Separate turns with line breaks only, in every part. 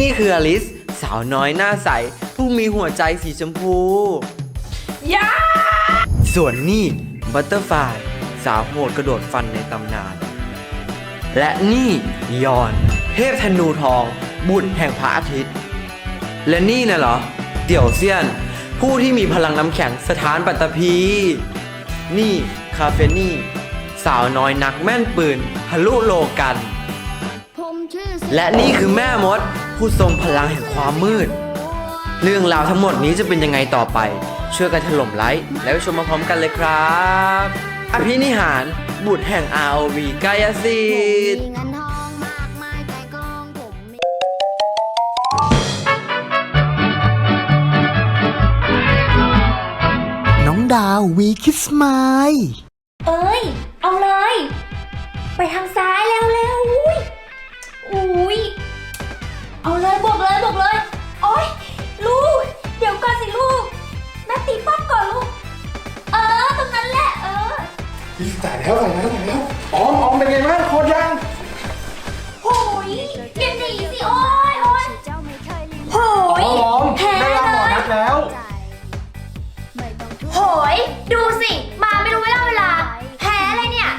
นี่คืออลิส สาวน้อยหน้าใส ผู้มีหัวใจสีชมพู
ยา
ส่วนนี่บัตเตอร์ฟลายสาวโหดกระโดดฟันในตำนาน และนี่ยอน เทพธนูทอง บุตรแห่งพระอาทิตย์ และนี่น่ะเหรอ เตี่ยวเซียน ผู้ที่มีพลังน้ำแข็งสถานปัตตภีนี่คาเฟนี่ สาวน้อยนักแม่นปืนทะลุโลกัน
ผมชื่อ
และนี่คือแม่มด ผู้ทรงพลังแห่งความมืด เรื่องราวทั้งหมดนี้จะเป็นยังไงต่อไป ช่วยกันถล่มไลค์แล้วไปชมมาพร้อมกันเลยครับ อภินิหารบุตรแห่ง ROV กายสิทธิ์
มีเงินทองมากมายแต่กองผมมี
น้องดาววีคิสมาย
เอ้ย เอาเลย ไปทางซ้ายแล้วเร็วอุ้ยอุ้ย เอาเลยบวกเลยบวกเลย โอ๊ยลูก เดี๋ยวก่อนสิลูกแม่ตีป้อมก่อนลูก เออ ตรงนั้นแหละเออ
ใส่แล้วใส่แล้วใส่แล้วออมออมเป็นไงบ้างโคตรยัง
โหยอย่าหนีสิโอ๊ยโอ๊ย
เจ้าไม่เคยลืม
โหย
ออม
แพ้
ได้
เล
รับหมอยนัดแล้ว
ใจไม่ต้องทุก
โหย ดูสิ มาไม่รู้เวลาเวลา แพ้เลยเนี่ย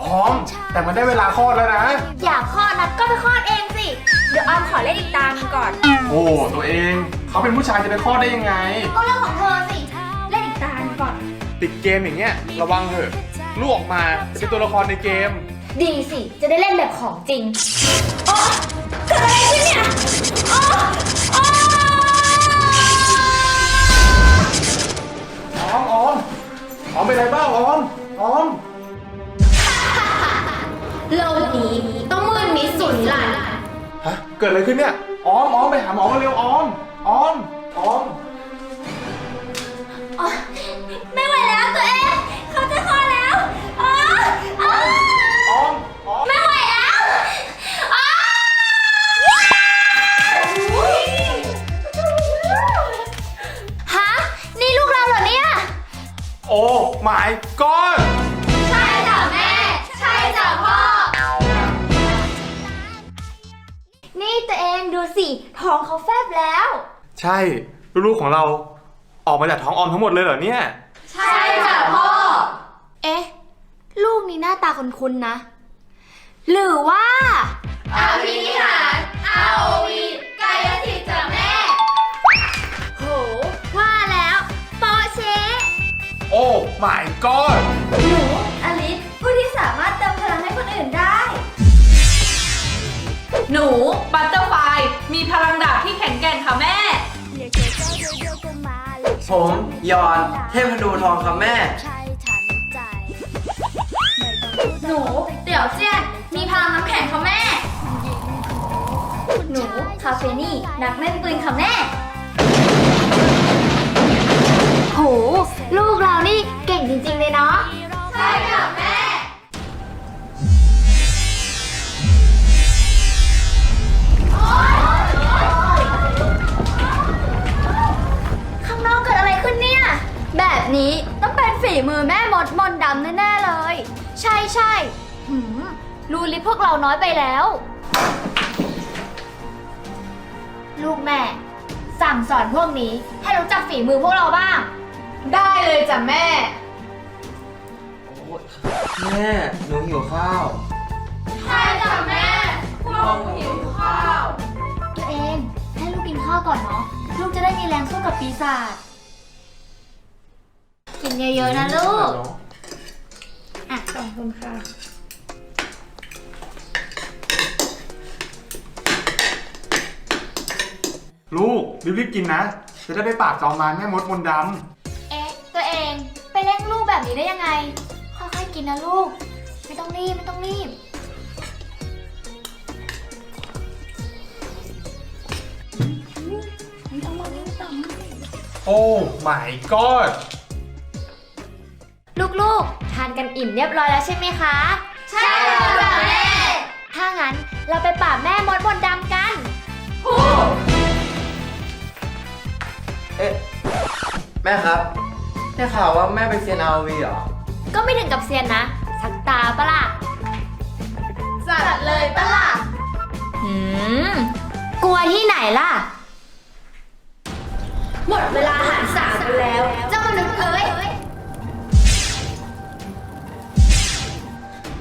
ออม แต่มันได้เวลาคลอดแล้วนะ
อยากคลอดนัดก็ไปคลอดเองสิเดี๋ยวออมขอเล่นอีกตามงก่อน
โอ้ตัวเอง เขาเป็นผู้ชายจะไปคลอดได้ยังไง
ก็เรื่องของเธอสิ เล่นอีกตามงก่อน
ติดเกมอย่างเงี้ยระวังเถอะลูกออกมาจะเป็นตัวละครในเกม
ดีสิ จะได้เล่นแบบของจริงโอ๊ยเกิดอะไรขึ้นเนี่ยโอ๊ยโอ๊ย
ออมออมออมเป็นไรบ้างออมออม
โลกนี้
ฮะ เกิดอะไรขึ้นเนี่ย ออมออมไปหาหมอกันเร็วออม ออม ออม
โอ๊ยไม่ไหวแล้วตัวเอง เขาจะคลอดแล้วโอ๊ยโอ๊ย
ออม ออม
ไม่ไหวแล้วโอ๊ยฮะ นี่ลูกเราเหรอเนี่ย
โอ้หม
ตัวเองดูสิท้องเขาแฟบแล้ว
ใช่ ลูกๆของเราออกมาจากท้องออมทั้งหมดเลยเหรอเนี่ย
ใช่จ้ะพ่อ เอ๊ะ ลูกนี่หน้าตาคุ้นๆนะ หรือว่าอาภินิหาร ROV กายสิทธิ์จ้ะแม่ โห ว่าแล้ว โปะเชะ
โอ้หมายก้อน
หนู หนู
บัตเตอร์ไฟมีพลังดาบที่แข็งแกร่งค่ะแม่
เรียกเจ้าเจ้าเดียวก็มาเลย
ผมยอนเทพธนูทองครับแม่
ใช่ทันใจไม่ต้องทุก
หนูเดี๋ยวเจียนมีพลังน้ำแข็งค่ะแม่ หนูคาเฟนี่นักเล่นปืนค่ะแม่ โห ลูกเรานี่เก่งจริงๆเลยเนาะ นี้ต้องเป็นฝีมือแม่มดมนต์ดำแน่ๆเลย ใช่ใช่หืมรูลิพวกเราน้อยไปแล้ว ลูกแม่ สั่งสอนพวกนี้ให้รู้จักฝีมือพวกเราบ้าง
ได้เลยจ้ะแม่
แม่หนูหิวข้าว
ใช่จ้ะแม่พวกหิวข้าว ตัวเองให้ลูกกินข้าวก่อนเนาะลูกจะได้มีแรงสู้กับปีศาจ กินเยอะๆนะลูก อะขอบคุณค่ะ
ลูกรีบๆกินนะ จะได้ไปปราบจอมมารแม่มดมนต์ด
เอ๊ะ ตัวเองไปเร่งลูกแบบนี้ได้ยังไง ค่อยๆกินนะลูก ไม่ต้องรีบไม่ต้องรีบำ
โอ้หมายก้อน
ลูกๆ ทานกันอิ่มเรียบร้อยแล้วใช่ไหมคะ ใช่แล้วจ้ะแม่ ถ้างั้นเราไปป่าบแม่มดบนต์ดำกัน
เอ๊ะ แม่ครับได้ข่าวว่าแม่เป็นเซียน ROV เหรอ
ก็ไม่ถึงกับเซียนนะ สักตาปะล่ะ
จัดเลยปะล่ะ
หืม กลัวที่ไหนล่ะ หมดเวลาหันสามกันแล้ว เจ้ามนุษย์เอ้ย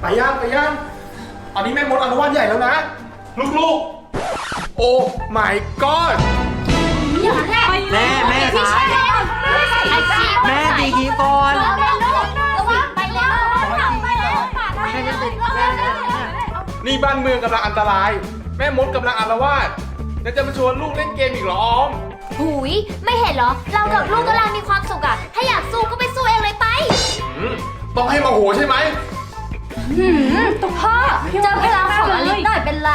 ไปย่างไปย่างตอนนี้แม่มดอนุวาตใหญ่แล้วนะ ลูกๆ โอ้ my god
แม่แม่ครับแม่ดีกีก่อน
ไปแล้วไปแล้ว
แม่จะติดแม่แล้วเนี่ย
นี่บ้านเมืองกำลังอันตราย แม่มดกำลังอารวาสแล้วจะมาชวนลูกเล่นเกมอีกเหรอออม
หุยไม่เห็นเหรอ เรากับลูกกำลังมีความสุขอะถ้าอยากสู้ก็ไปสู้เองเลยไป
อืมต้องให้มาโหใช่ไหม
พ่อเจอพลังของอลิสหน่อยเป็นไร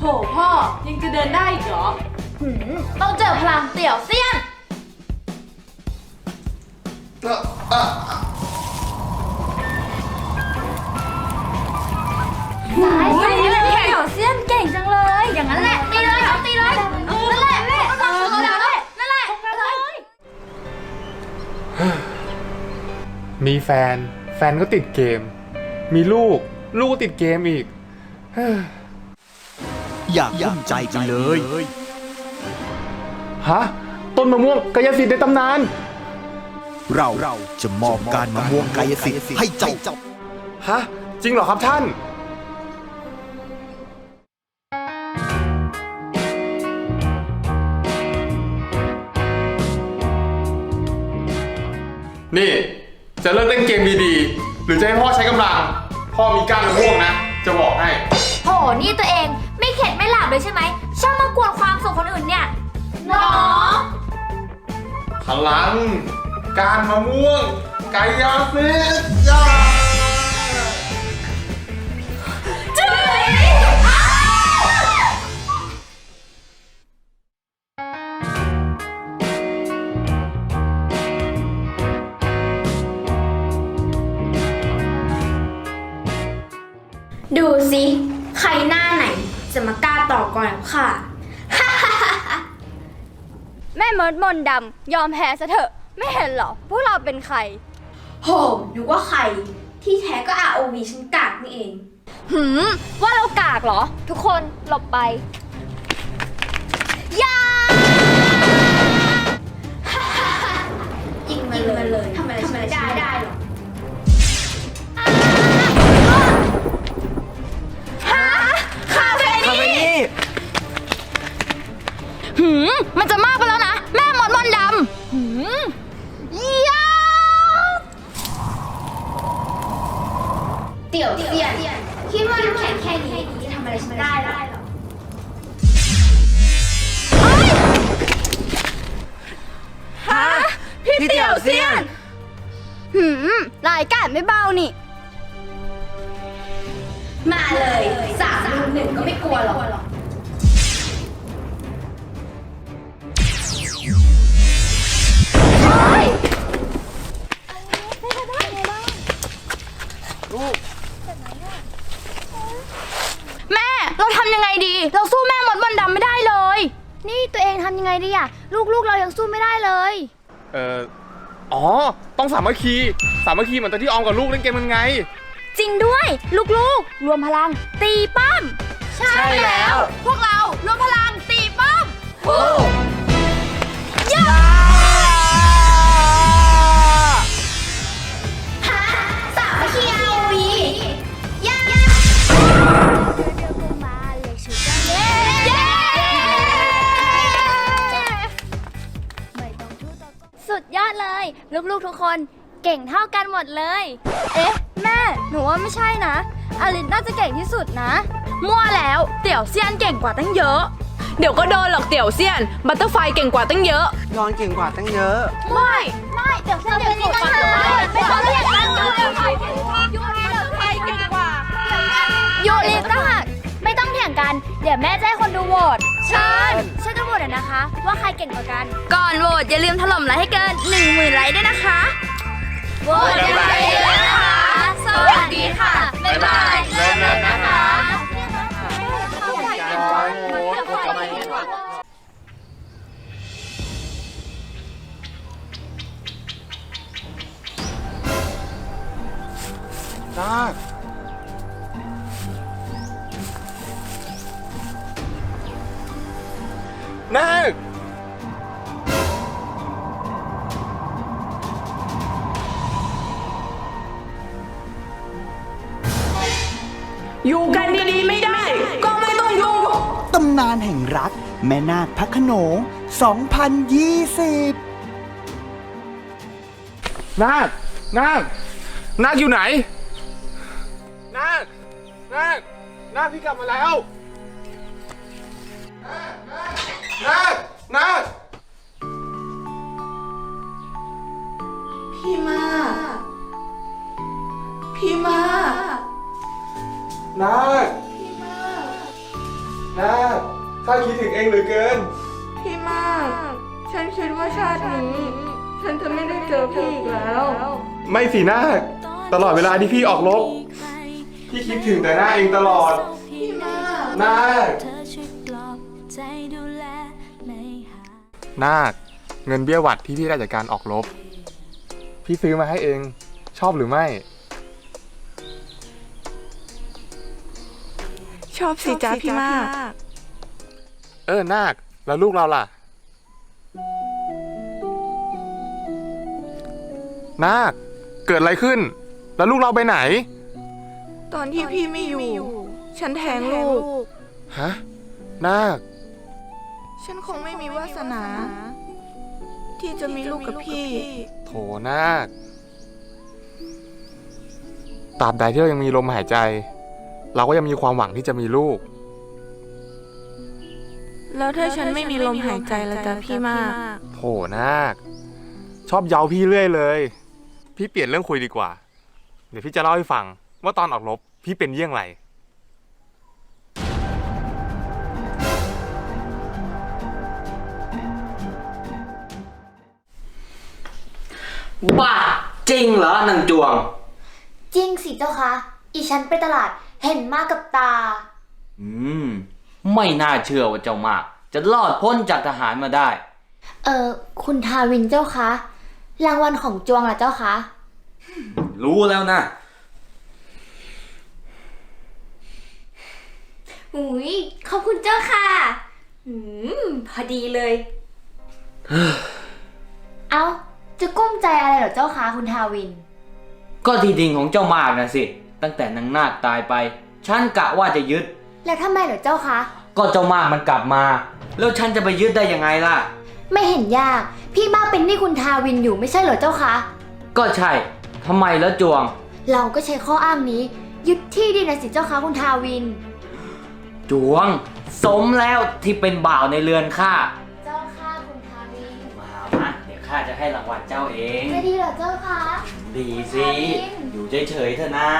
โหพ่อยังจะเดินได้อีกเหรอ
หืมต้องเจอพลังเตี่ยวเซียนสายสายเลยเตี่ยวเซียนเก่งจังเลย อย่างนั้นแหละ มีแฟ
น แฟนก็ติดเกม มีลูก ลูกก็ติดเกมอีก
อยากยุ่งใจไปเลย
ฮะ ต้นมะม่วงกายสิทธิ์ในตำนาน
เราจะมอบการมะม่วงกายสิทธิ์ให้เจ้า
ฮะ จริงเหรอครับท่านนี่ จะเลิกเล่นเกมดีๆ หรือจะให้พ่อใช้กำลัง พ่อมีก้านมะม่วงนะ จะบอกให้
โห นี่ตัวเองไม่เข็ดไม่หลับเลยใช่ไหม ชอบมากวนความสุขคนอื่นเนี่ยหรอ
พลัง การมะม่วง กายสิทธิ์ยา
จืด
สิ ใครหน้าไหน จะมากล้าต่อก่อนกับข้า
แม่มดมนต์ดำยอมแพ้ซะเถอะ ไม่เห็นเหรอ พวกเราเป็นใคร
โหนึกว่าใคร ที่แท้ก็ ROV ฉันกากนี่เอง
หืม ว่าเรากากเหรอ ทุกคนหลบไป
ยิงมาเลยทำ
ม
มันจะมากไปแล้วนะ แม่มดมนต์ดำหืมยา
เตี่ยวเซียนคิดว่าน้ำแข็งแค่นี้จะทำอะไรฉันได้หรอ
พี่เตี่ยวเซียน
หืมรายการไม่เบานี่
มาเลยสามลุมหนึ่งก็ไม่กลัวหรอก
แม่ เราทำยังไงดี เราสู้แม่มดมนต์ดำไม่ได้เลย นี่ตัวเองทำยังไงดีอะลูกๆเรายังสู้ไม่ได้เลย
เอ่อ อ๋อ ต้องสามัคคี สามัคคีเหมือนตอนที่ออมกับลูกเล่นเกมมันไง
จริงด้วย ลูกๆ รวมพลัง ตีป้อม ใช่แล้ว พวกเรารวมพลังตีป้อม
ส
ลยลูกๆทุกคนเก่งเท่ากันหมดเลย เอ๊ะ แม่ หนูว่าไม่ใช่นะอลินน่าจะเก่งที่สุดนะ มั่วแล้วเตี่ยวเซียนเก่งกว่าตั้งเยอะ
เดี๋ยวก็โดนหรอกเตี่ยวเซียน บัตเตอร์ไฟเก่งกว่าตั้งเยอะ
นอนเก่งกว่าตั้งเยอะ
ไม่ ไม่เดี๋ยวเซียนเก่งกว่าไม่ต้องเรียกกันยูริยูริไทยเก่งกว่ายูริต่างหากไม่ต้องเถียงกัน เดี๋ยวแม่จะให้คนดูโหวต เชิญช่วยกันโหวตหน่อยนะคะ ว่าใครเก่งกว่ากัน ก่อนโหวตอย่าลืมถล่มไลค์ให้เกิน 1 0,000ไลค์ด้วยนะคะโหวตกันไปเลยนะคะ สวัสดี
2020
นาคนาคนาคอยู่ไหน นาคนาคนาคพี่กลับมาแล้วนาคนาค
พี่มาพี่มา
นาคนาคข้าคิดถึงเองเหลือเกิน
พี่มาก ฉันคิดว่าชาตินี้ ฉันจะไม่ได้เจอพี่อีกแล้ว
ไม่สินาคตลอดเวลาที่พี่ออกรบพี่คิดถึงแต่หน้าเองตลอด
พี่มาก
นาค
เธอช่วยปลอบใจดูแลไม่หาย
นาคเงินเบี้ยหวัดที่พี่ได้จากการออกรบ พี่ซื้อมาให้เอง ชอบหรือไม่
ชอบสิจ้าพี่มาก
เออนาค แล้วลูกเราล่ะ นาค เกิดอะไรขึ้น แล้วลูกเราไปไหน
ตอนที่พี่ไม่อยู่ ฉันแทงลูก
ฮะ นาค
ฉันคงไม่มีวาสนา ที่จะมีลูกกับพี่
โถนาคตราบใดที่เรายังมีลมหายใจ เราก็ยังมีความหวังที่จะมีลูก
แล้วถ้าฉันไม่มีลมหายใจแล้วจ้ะพี่มาก
โถนาคชอบเย้าพี่เรื่อยเลย พี่เปลี่ยนเรื่องคุยดีกว่า เดี๋ยวพี่จะเล่าให้ฟัง ว่าตอนออกรบพี่เป็นเยี่ยงไร
บ้าจริงเหรอนางจวง
จริงสิเจ้าคะ อีฉันไปตลาดเห็นมากับตา
อืม ไม่น่าเชื่อว่าเจ้ามาก จะรอดพ้นจากทหารมาได้
เออคุณทาวินเจ้าคะ รางวัลของจวงล่ะเจ้าคะ
รู้แล้วนะ
หุยขอบคุณเจ้าค่ะ อืม พอดีเลย เอาจะกุ้มใจอะไรเหรอเจ้าคะคุณทาวิน
ก็ที่ดินของเจ้ามากนะสิ ตั้งแต่นางนาคตายไป ฉันกะว่าจะยึด
แล้วทำไมเหรอเจ้าคะ
ก็เจ้ามากมันกลับมา แล้วฉันจะไปยึดได้ยังไงล่ะ
ไม่เห็นยาก พี่มากเป็นหนี่คุณทาวินอยู่ไม่ใช่เหรอเจ้าคะ
ก็ใช่ทำไมแล้วจวง
เราก็ใช้ข้ออ้างนี้ ยึดที่ดินนะสิเจ้าคะคุณทาวิน
จวง สมแล้วที่เป็นบ่าวในเรือนข้า
เจ้าค่ะคุณทาวิน
มามาเดี๋ยวข้าจะให้รางวัลเจ้าเอง
จะดีเหรอเจ้าคะ
ดีสิ อยู่เฉยๆเถอะนะ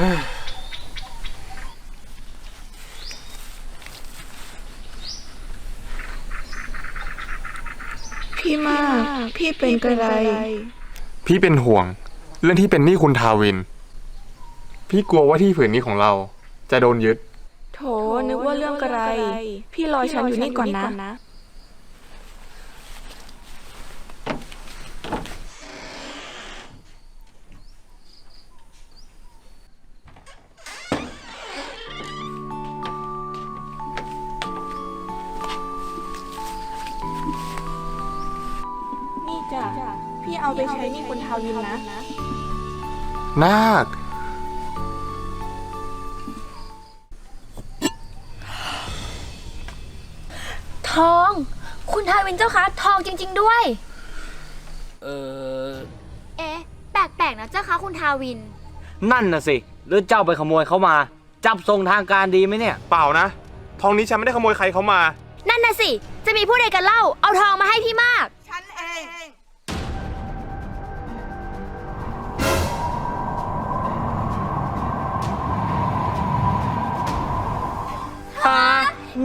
พี่มาก พี่เป็นอะไร
พี่เป็นห่วง เรื่องที่เป็นหนี้คุณทาวิน พี่กลัวว่าที่ผืนนี้ของเรา จะโดนยึด
โถนึกว่าเรื่องอะไร พี่รอฉันอยู่นี่ก่อนนะ นาค ท
อง คุณทาวินเจ้าคะทองจริง ๆ ด้วย
เออ
เอ๊ะ แปลกๆนะเจ้าคะคุณทาวิน
นั่นน่ะสิ หรือเจ้าไปขโมยเขามา จับส่งทางการดีไหมเนี่ย
เปล่านะ ทองนี้ฉันไม่ได้ขโมยใครเขามา
นั่นน่ะสิ จะมีผู้ใดกันเล่า เอาทองมาให้พี่มาก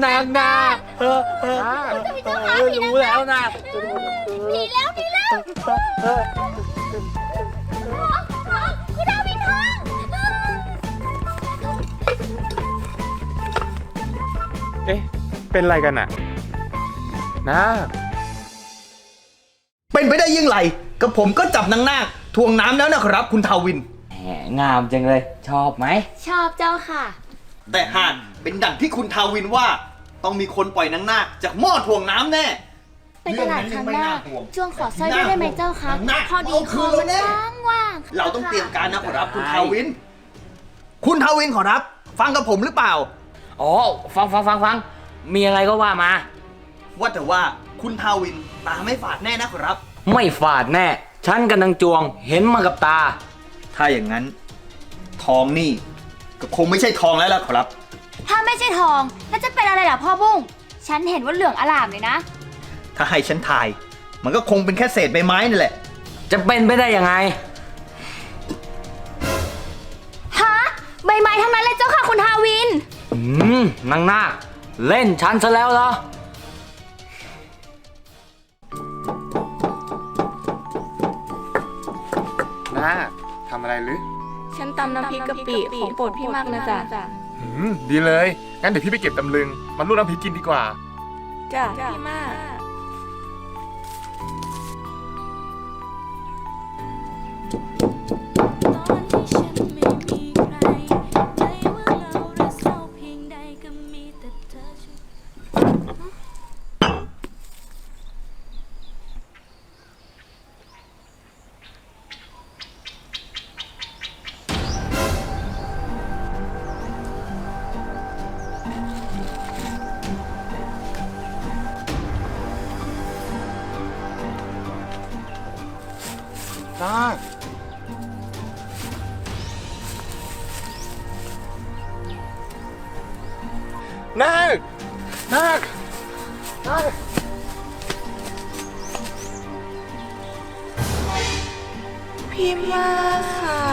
นา
งนาเออเออเออรู้แล้วนะ
หนีแล้วหนีแล้วทองทองคุณทาวินทอง
เอ๊ะ เป็นอะไรกันอะนาค
เป็นไปได้ยิ่งไรกก็ผมก็จับนางนาคทวงน้ำแล้วนะครับ คุณทาวิน
แหมงามจังเลย ชอบไหม
ชอบเจ้าค่ะ
แต่หากเป็นดั่งที่คุณทาวินว่า ต้องมีคนปล่อยนางนาคจากหม้อทวงน้ำแน่
ไปตลาดครั้งหน้า
เรื่องนั้นยังไม่น่าห่วง
จ้วงขอสร้อยด้วยได้ไหมเจ้าคะ
น่า
พอดี
เอา
ค
คื
อน
เลย
มัน
นะ
ว่างว่างๆ
เราต้องเตรียมการนะขอรับคุณทาวิน คุณทาวินขอรับ ฟังกับผมหรือเปล่า
อ๋อ ฟังฟังฟังฟัง มีอะไรก็ว่ามา
ว่าแต่ว่าคุณทาวินตาไม่ฝาดแน่นะขอรับ
ไม่ฝาดแน่ ฉันกับนางจวงเห็นมากับตา
ถ้าอย่างนั้น ทองนี่ ก็คงไม่ใช่ทองแล้วล่ะขอรับ
ถ้าไม่ใช่ทองแล้วจะเป็นอะไรล่ะพ่อบุ้ง ฉันเห็นว่าเหลืองอลามเลยนะ
ถ้าให้ฉันทาย มันก็คงเป็นแค่เศษใบไม้นี่แหละ
จะเป็นไปได้ยังไง
ฮะ ใบไม้ทั้งนั้นเลยเจ้าค่ะคุณทาวิน
อืมนางนาคเล่นฉันซะแล้วเหรอ
น้าทำอะไรหรือ
ฉันตำน้ำพริกกะปิของโปรดพี่มากนะจ๊ะ
อืมดีเลย งั้นเดี๋ยวพี่ไปเก็บตำลึง มันรูดน้ำพริกกินดีกว่า
จ้ะพี่มาก
ตอ พี่มา
กค่ะ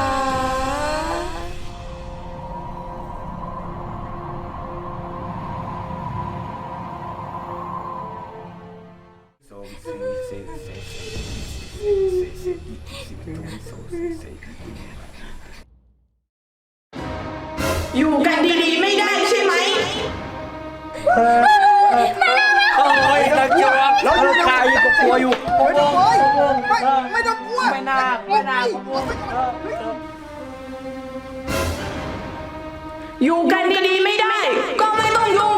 อยู่กันดีๆไม่ได้
ก็
ไม่ต้อง
อยู่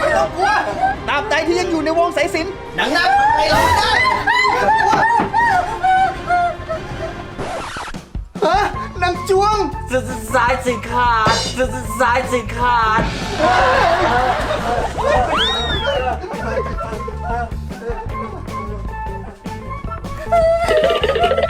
ไม่ต้อง
กลัวตราบใดที่ยังอยู่ในวงสายสิญจนนางนาคทำอะไรเราไม่ได้ไม่ต้องกลัวฮะนางจวง
สายสิขาดสายสิขาด
ห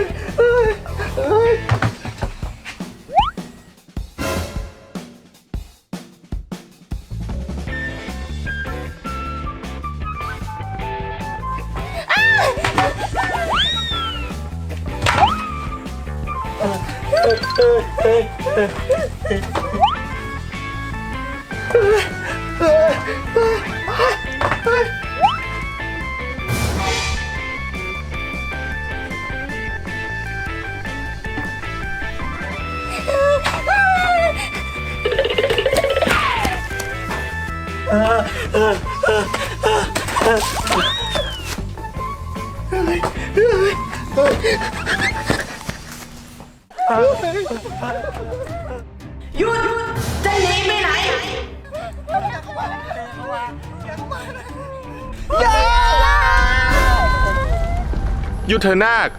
เถอะนาค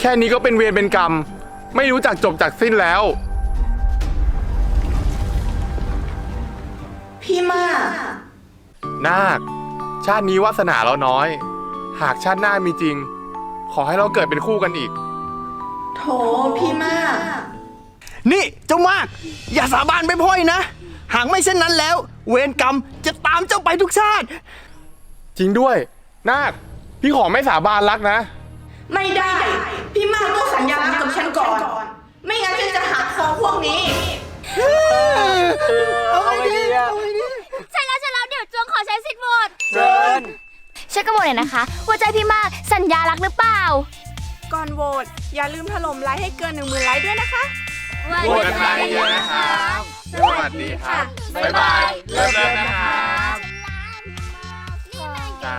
แค่นี้ก็เป็นเวรเป็นกรรม ไม่รู้จักจบจากสิ้นแล้ว
พี่มาก
นาค ชาตินี้วาสนาเราน้อย หากชาติหน้ามีจริง ขอให้เราเกิดเป็นคู่กันอีก
โถพี่มาก
นี่เจ้ามาก อย่าสาบานไปพ่อยนะ หากไม่เช่นนั้นแล้ว เวรกรรมจะตามเจ้าไปทุกชาติ
จริงด้วย นาค พี่ขอไม่สาบานรักนะ
ไม่ได้ พี่มากต้องสัญญากับฉัน
ก่อน ไม่งั้นฉันจะหักคอพวกนี้
เอาไงดีใช่
แล้วใช่แล้วเดี๋ยวจวงขอใช้สิทธิ์โหวตเช
ิ
ญ
เช็คกระหมดเลยนะคะหัวใจพี่มากสัญญารักหรือเปล่า
ก่อนโหวตอย่าลืมถล่มไลค์ให้เกินหนึ่งหมื่นไลค์ด้วยนะคะ
โหวตกันมาเยอะๆนะครับ สวัสดีค่ะบ๊ายบายเริ่มแล้วนะครับจ๋า